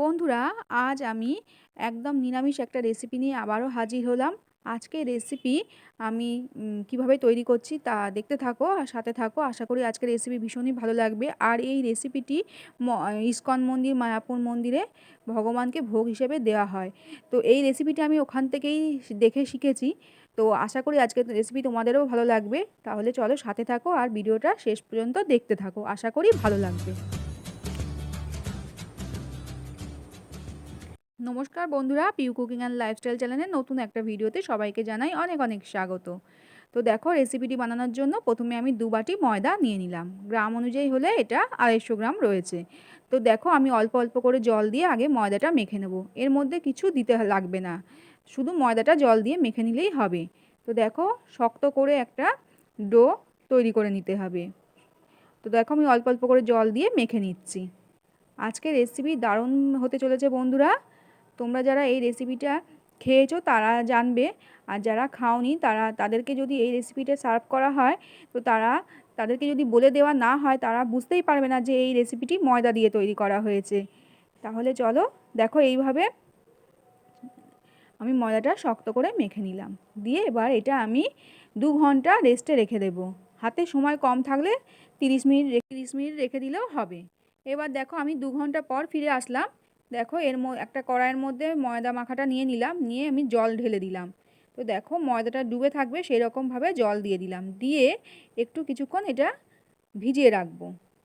বন্ধুরা, আজ আমি একদম নিরামিষ একটা রেসিপি নিয়ে আবারও হাজির হলাম। আজকে রেসিপি আমি কীভাবে তৈরি করছি তা দেখতে থাকো আর সাথে থাকো। আশা করি আজকের রেসিপি ভীষণই ভালো লাগবে। আর এই রেসিপিটি ইস্কন মন্দির, মায়াপুর মন্দিরে ভগবানকে ভোগ হিসেবে দেওয়া হয়। তো এই রেসিপিটি আমি ওখান থেকেই দেখে শিখেছি। তো আশা করি আজকের রেসিপি তোমাদেরও ভালো লাগবে। তাহলে চলো সাথে থাকো আর ভিডিওটা শেষ পর্যন্ত দেখতে থাকো। আশা করি ভালো লাগবে। নমস্কার বন্ধুরা পিউ কুকিং অ্যান্ড লাইফস্টাইল চ্যানেলের নতুন একটা ভিডিওতে সবাইকে জানাই অনেক অনেক স্বাগত। তো দেখো রেসিপিটি বানানোর জন্য প্রথমে আমি দু বাটি ময়দা নিয়ে নিলাম। গ্রাম অনুযায়ী হলে এটা আড়াইশো গ্রাম রয়েছে। তো দেখো, আমি অল্প অল্প করে জল দিয়ে আগে ময়দাটা মেখে নেব। এর মধ্যে কিছু দিতে লাগবে না। শুধু ময়দাটা জল দিয়ে মেখে নিলেই হবে। তো দেখো, শক্ত করে একটা ডো তৈরি করে নিতে হবে। তো দেখো, আমি অল্প অল্প করে জল দিয়ে মেখে নিচ্ছি। আজকে রেসিপি দারুণ হতে চলেছে বন্ধুরা। তোমরা যারা এই রেসিপিটা খেয়েছো তারা জানবে, আর যারা খাওনি তারা, তাদেরকে যদি এই রেসিপিটা সার্ভ করা হয়, তো তারা, তাদেরকে যদি বলে দেওয়া না হয়, তারা বুঝতেই পারবে না যে এই রেসিপিটি ময়দা দিয়ে তৈরি করা হয়েছে। তাহলে চলো, দেখো এইভাবে আমি ময়দাটা শক্ত করে মেখে নিলাম। দিয়ে এবার এটা আমি দু ঘণ্টা রেস্টে রেখে দেব। হাতে সময় কম থাকলে তিরিশ মিনিট তিরিশ মিনিট রেখে দিলেও হবে। এবার দেখো আমি দু ঘণ্টা পর ফিরে আসলাম। দেখো, এর একটা কড়াইয়ের মধ্যে ময়দা মাখাটা নিয়ে নিলাম, নিয়ে আমি জল ঢেলে দিলাম। তো দেখো, ময়দাটা ডুবে থাকবে সেই রকমভাবে জল দিয়ে দিলাম। দিয়ে একটু কিছুক্ষণ এটা ভিজিয়ে রাখব।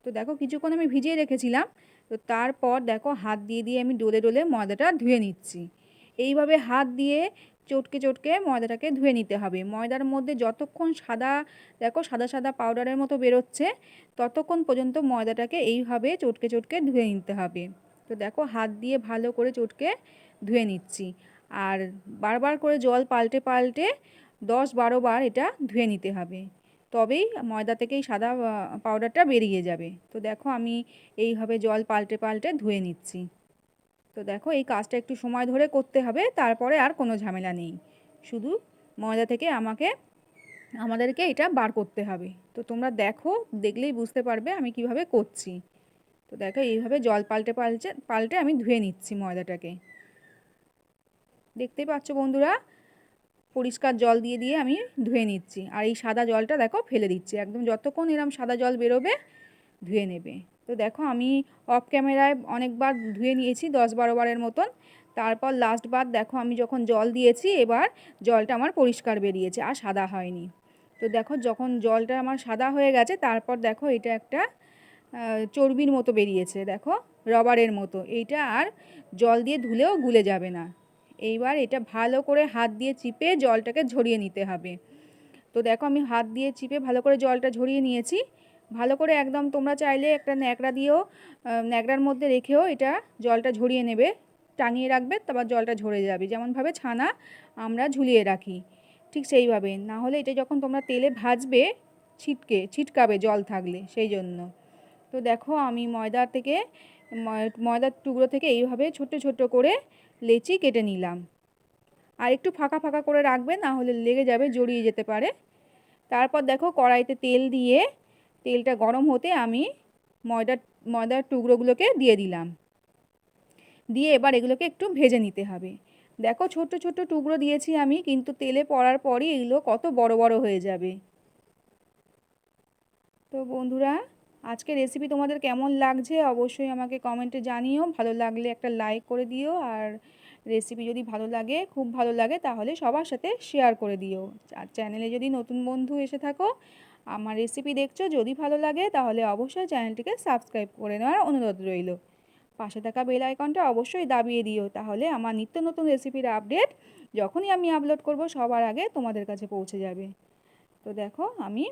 তো দেখো, কিছুক্ষণ আমি ভিজিয়ে রেখেছিলাম। তো তারপর দেখো, হাত দিয়ে দিয়ে আমি ডোলে ডোলে ময়দাটা ধুয়ে নিচ্ছি। এইভাবে হাত দিয়ে চটকে চটকে ময়দাটাকে ধুয়ে নিতে হবে। ময়দার মধ্যে যতক্ষণ সাদা, দেখো, সাদা সাদা পাউডারের মতো বেরোচ্ছে, ততক্ষণ পর্যন্ত ময়দাটাকে এইভাবে চটকে চটকে ধুয়ে নিতে হবে। তো দেখো হাত দিয়ে ভালো করে চটকে ধুয়ে নিচ্ছি। আর বারবার করে জল পাল্টে পাল্টে দশ বারো বার এটা ধুয়ে নিতে হবে। তবেই ময়দা থেকেই সাদা পাউডারটা বেরিয়ে যাবে। তো দেখো আমি এইভাবে জল পাল্টে পাল্টে ধুয়ে নিচ্ছি। তো দেখো এই কাজটা একটু সময় ধরে করতে হবে, তারপরে আর কোনো ঝামেলা নেই। শুধু ময়দা থেকে আমাকে, আমাদেরকে এটা বার করতে হবে। তো তোমরা দেখো, দেখলেই বুঝতে পারবে আমি কীভাবে করছি। তো দেখো, এইভাবে জল পাল্টে পাল্টে পাল্টে আমি ধুয়ে নিচ্ছি ময়দাটাকে। দেখতেই পাচ্ছ বন্ধুরা, পরিষ্কার জল দিয়ে দিয়ে আমি ধুয়ে নিচ্ছি। আর এই সাদা জলটা দেখো ফেলে দিচ্ছি। একদম যতক্ষণ এরম সাদা জল বেরোবে, ধুয়ে নেবে। তো দেখো, আমি অফ ক্যামেরায় অনেকবার ধুয়ে নিয়েছি, দশ বারো বারের মতন। তারপর লাস্ট বার দেখো, আমি যখন জল দিয়েছি, এবার জলটা আমার পরিষ্কার বেরিয়েছে, আর সাদা হয়নি। তো দেখো, যখন জলটা আমার সাদা হয়ে গেছে, তারপর দেখো, এটা একটা চর্বির মতো বেরিয়েছে, দেখো, রবারের মতো। এইটা আর জল দিয়ে ধুলেও গুলে যাবে না। এইবার এটা ভালো করে হাত দিয়ে চিপে জলটাকে ঝরিয়ে নিতে হবে। তো দেখো, আমি হাত দিয়ে চিপে ভালো করে জলটা ঝরিয়ে নিয়েছি। ভালো করে একদম তোমরা চাইলে একটা ন্যাকড়া দিয়েও ন্যাকড়ার মধ্যে রেখেও এটা জলটা ঝরিয়ে নেবে। টাঙিয়ে রাখবে, তারপর জলটা ঝরে যাবে। যেমনভাবে ছানা, আমরা ঝুলিয়ে রাখি। ঠিক সেইভাবে। না হলে এটা যখন তোমরা তেলে ভাজবে, ছিটকে, ছিটকাবে জল থাকলে, সেই জন্য। তো দেখো আমি ময়দা থেকে ময়দার টুকরো থেকে এইভাবে ছোট ছোট করে লেচি কেটে নিলাম। আর একটু ফাঁকা ফাঁকা করে রাখবে, না হলে লেগে যাবে, জড়িয়ে যেতে পারে। তারপর দেখো কড়াইতে তেল দিয়ে, তেলটা গরম হতে আমি ময়দার ময়দার টুকরোগুলোকে দিয়ে দিলাম। দিয়ে এবার এগুলোকে একটু ভেজে নিতে হবে। দেখো ছোট্ট ছোট্ট টুকরো দিয়েছি আমি, কিন্তু তেলে পড়ার পরই এগুলো কত বড় বড় হয়ে যাবে। তো বন্ধুরা আজকে রেসিপি তোমাদের কেমন লাগছে অবশ্যই আমাকে কমেন্টে জানিও। ভালো লাগলে একটা লাইক করে দিও আর রেসিপি যদি ভালো লাগে, খুব ভালো লাগে তাহলে সবার সাথে শেয়ার করে দিও। আর চ্যানেলে যদি নতুন বন্ধু এসে থাকো, আমার রেসিপি দেখছ, যদি ভালো লাগে তাহলে অবশ্যই চ্যানেলটিকে সাবস্ক্রাইব করে নেওয়ার অনুরোধ রইল। পাশে থাকা বেল আইকনটা অবশ্যই দাবিয়ে দিও, তাহলে আমার নিত্য নতুন রেসিপির আপডেট যখনই আমি আপলোড করব সবার আগে তোমাদের কাছে পৌঁছে যাবে। তো দেখো, আমি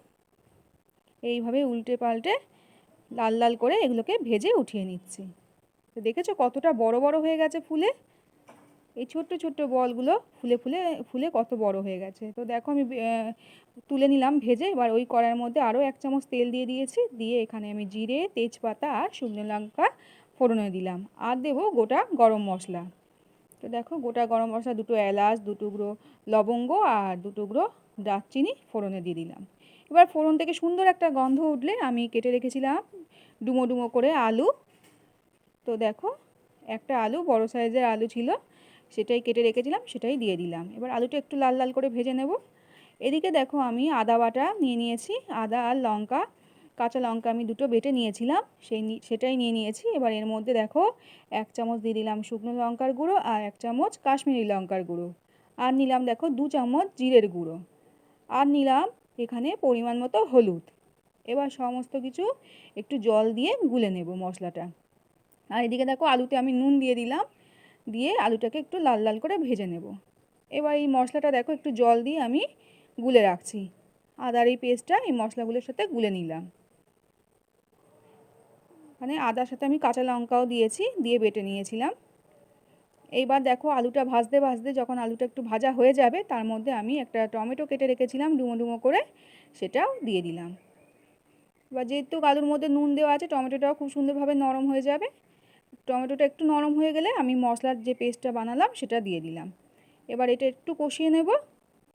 এইভাবে উল্টে পাল্টে লাল লাল করে এগুলোকে ভেজে উঠিয়ে নিচ্ছি। তো দেখেছ কতটা বড় বড় হয়ে গেছে ফুলে? এই ছোট্ট ছোট্ট বলগুলো ফুলে ফুলে ফুলে কত বড় হয়ে গেছে। তো দেখো আমি তুলে নিলাম ভেজে। এবার ওই কড়াইয়ের মধ্যে আরও এক চামচ তেল দিয়ে দিয়েছি। দিয়ে এখানে আমি জিরে, তেজপাতা আর শুকনো লঙ্কা ফোড়নে দিলাম। আর দেবো গোটা গরম মশলা। তো দেখো গোটা গরম মশলা, দুটো এলাচ, দু টুকরো লবঙ্গ আর দু টুকরো দারচিনি ফোড়নে দিয়ে দিলাম। এবার ফোড়ন থেকে সুন্দর একটা গন্ধ উঠলে আমি কেটে রেখেছিলাম ডুমো ডুমো করে আলু। তো দেখো, একটা আলু, বড় সাইজের আলু ছিল, সেটাই কেটে রেখেছিলাম, সেটাই দিয়ে দিলাম। এবার আলুটা একটু লাল লাল করে ভেজে নেব। এদিকে দেখো, আমি আদা বাটা নিয়ে নিয়েছি, আদা আর লঙ্কা, কাঁচা লঙ্কা আমি দুটো বেটে নিয়েছিলাম, সেই সেটাই নিয়ে নিয়েছি। এবার এর মধ্যে দেখো, এক চামচ দিয়ে দিলাম শুকনো লঙ্কার গুঁড়ো আর এক চামচ কাশ্মীরি লঙ্কার গুঁড়ো। আর নিলাম দেখো, দু চামচ জিরের গুঁড়ো। আর নিলাম এখানে পরিমাণ মতো হলুদ। এবার সমস্ত কিছু একটু জল দিয়ে গুলে নেব মশলাটা। আর এদিকে দেখো আলুতে আমি নুন দিয়ে দিলাম, দিয়ে আলুটাকে একটু লাল লাল করে ভেজে নেব। এবার এই মশলাটা দেখো একটু জল দিয়ে আমি গুলে রাখছি। আদার এই পেস্টটা এই মশলাগুলোর সাথে গুলে নিলাম। মানে আদার সাথে আমি কাঁচা লঙ্কাও দিয়েছি, দিয়ে বেটে নিয়েছিলাম। এইবার দেখো আলুটা ভাজতে ভাজতে যখন আলুটা একটু ভাজা হয়ে যাবে, তার মধ্যে আমি একটা টমেটো কেটে রেখেছিলাম, ডুমো ডুমো করে সেটাও দিয়ে দিলাম। এবার যেহেতু আলুর মধ্যে নুন দেওয়া আছে, টমেটোটাও খুব সুন্দরভাবে নরম হয়ে যাবে। টমেটোটা একটু নরম হয়ে গেলে আমি মশলার যে পেস্টটা বানালাম সেটা দিয়ে দিলাম। এবার এটা একটু কষিয়ে নেব।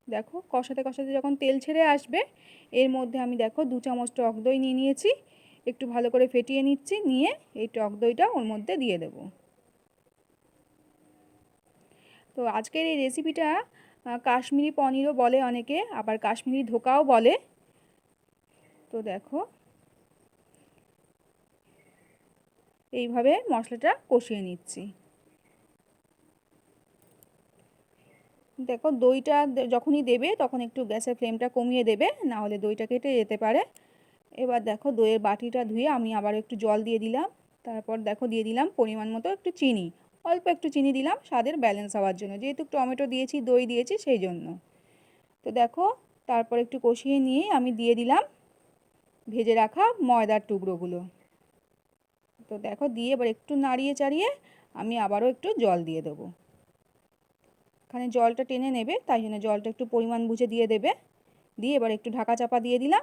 দেখো, কষাতে কষাতে যখন তেল ছেড়ে আসবে, এর মধ্যে আমি দেখো দু চামচ টক দই নিয়ে নিয়েছি। একটু ভালো করে ফেটিয়ে নিচ্ছি, নিয়ে এই টক দইটা ওর মধ্যে দিয়ে দেব। তো আজকের এই রেসিপিটা কাশ্মীরি পনিরও বলে অনেকে, আবার কাশ্মীরি ধোকাও বলে। তো দেখো এইভাবে মশলাটা কষিয়ে নিচ্ছি। দেখো দইটা যখনই দেবে তখন একটু গ্যাসের ফ্লেমটা কমিয়ে দেবে, না হলে দইটা কেটে যেতে পারে। এবার দেখো দইয়ের বাটিটা ধুয়ে আমি আবার একটু জল দিয়ে দিলাম। তারপর দেখো দিয়ে দিলাম পরিমাণ মতো একটু চিনি। অল্প একটু চিনি দিলাম স্বাদের ব্যালেন্স হওয়ার জন্য। যেহেতু টমেটো দিয়েছি, দই দিয়েছি সেই জন্য। তো দেখো তারপর একটু কষিয়ে নিয়ে আমি দিয়ে দিলাম ভেজে রাখা ময়দার টুকরোগুলো। তো দেখো দিয়ে এবার একটু নাড়িয়ে চাড়িয়ে আমি আবারও একটু জল দিয়ে দেবো। এখানে জলটা টেনে নেবে, তাই জন্য জলটা একটু পরিমাণ বুঝে দিয়ে দেবে। দিয়ে এবার একটু ঢাকা চাপা দিয়ে দিলাম।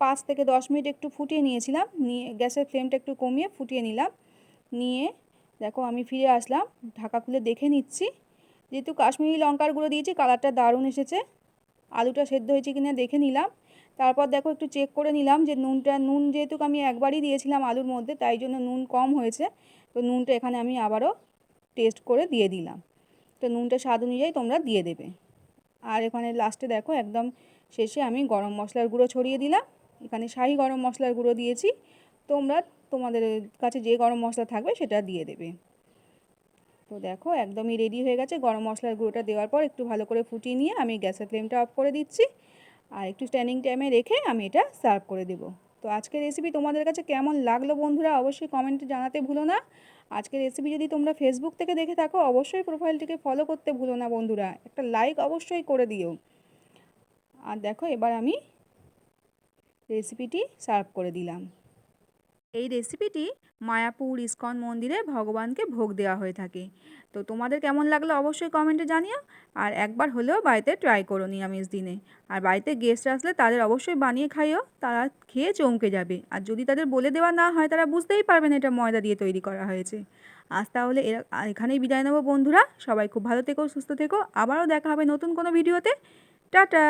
পাঁচ থেকে দশ মিনিট একটু ফুটিয়ে নিয়েছিলাম, নিয়ে গ্যাসের ফ্লেমটা একটু কমিয়ে ফুটিয়ে নিলাম। নিয়ে দেখো আমি ফিরে আসলাম, ঢাকা খুলে দেখে নিচ্ছি। যেহেতু কাশ্মীরি লঙ্কার গুঁড়ো দিয়েছি, কালারটা দারুণ এসেছে। আলুটা সেদ্ধ হয়েছে কিনা দেখে নিলাম। তারপর দেখো একটু চেক করে নিলাম যে নুনটা, নুন যেহেতু আমি একবারই দিয়েছিলাম আলুর মধ্যে, তাই জন্য নুন কম হয়েছে। তো নুনটা এখানে আমি আবারও টেস্ট করে দিয়ে দিলাম। তো নুনটা স্বাদ অনুযায়ী তোমরা দিয়ে দেবে। আর এখানে লাস্টে দেখো একদম শেষে আমি গরম মশলার গুঁড়ো ছড়িয়ে দিলাম। এখানে শাহি গরম মশলার গুঁড়ো দিয়েছি। তোমরা তোমাদের কাছে যে গরম মশলা থাকবে সেটা দিয়ে দেবে। তো দেখো একদমই রেডি হয়ে গেছে। গরম মশলার গুঁড়োটা দেওয়ার পর একটু ভালো করে ফুটিয়ে নিয়ে আমি গ্যাসের ফ্লেমটা অফ করে দিচ্ছি। আর একটু স্ট্যান্ডিং টাইমে রেখে আমি এটা সার্ভ করে দেবো। তো আজকের রেসিপি তোমাদের কাছে কেমন লাগল বন্ধুরা অবশ্যই কমেন্টে জানাতে ভুলো না। আজকের রেসিপি যদি তোমরা ফেসবুক থেকে দেখে থাকো, অবশ্যই প্রোফাইলটিকে ফলো করতে ভুলো না বন্ধুরা। একটা লাইক অবশ্যই করে দিও। আর দেখো, এবার আমি রেসিপিটি সার্ভ করে দিলাম। এই রেসিপিটি মায়াপুর ইস্কন মন্দিরে ভগবানকে ভোগ দেওয়া হয়ে থাকে। তো তোমাদের কেমন লাগল অবশ্যই কমেন্টে জানিও। আর একবার হলেও বাড়িতে ট্রাই করো নিরামিষ দিনে। আর বাড়িতে গেস্ট আসলে তাদের অবশ্যই বানিয়ে খাইও, তারা খেয়ে চমকে যাবে। আর যদি তাদের বলে দেওয়া না হয়, তারা বুঝতেই পারবে না এটা ময়দা দিয়ে তৈরি করা হয়েছে। আজ তাহলে এখানেই বিদায় নেব বন্ধুরা। সবাই খুব ভালো থেকো, সুস্থ থেকো। আবারও দেখা হবে নতুন কোনো ভিডিওতে টাটা!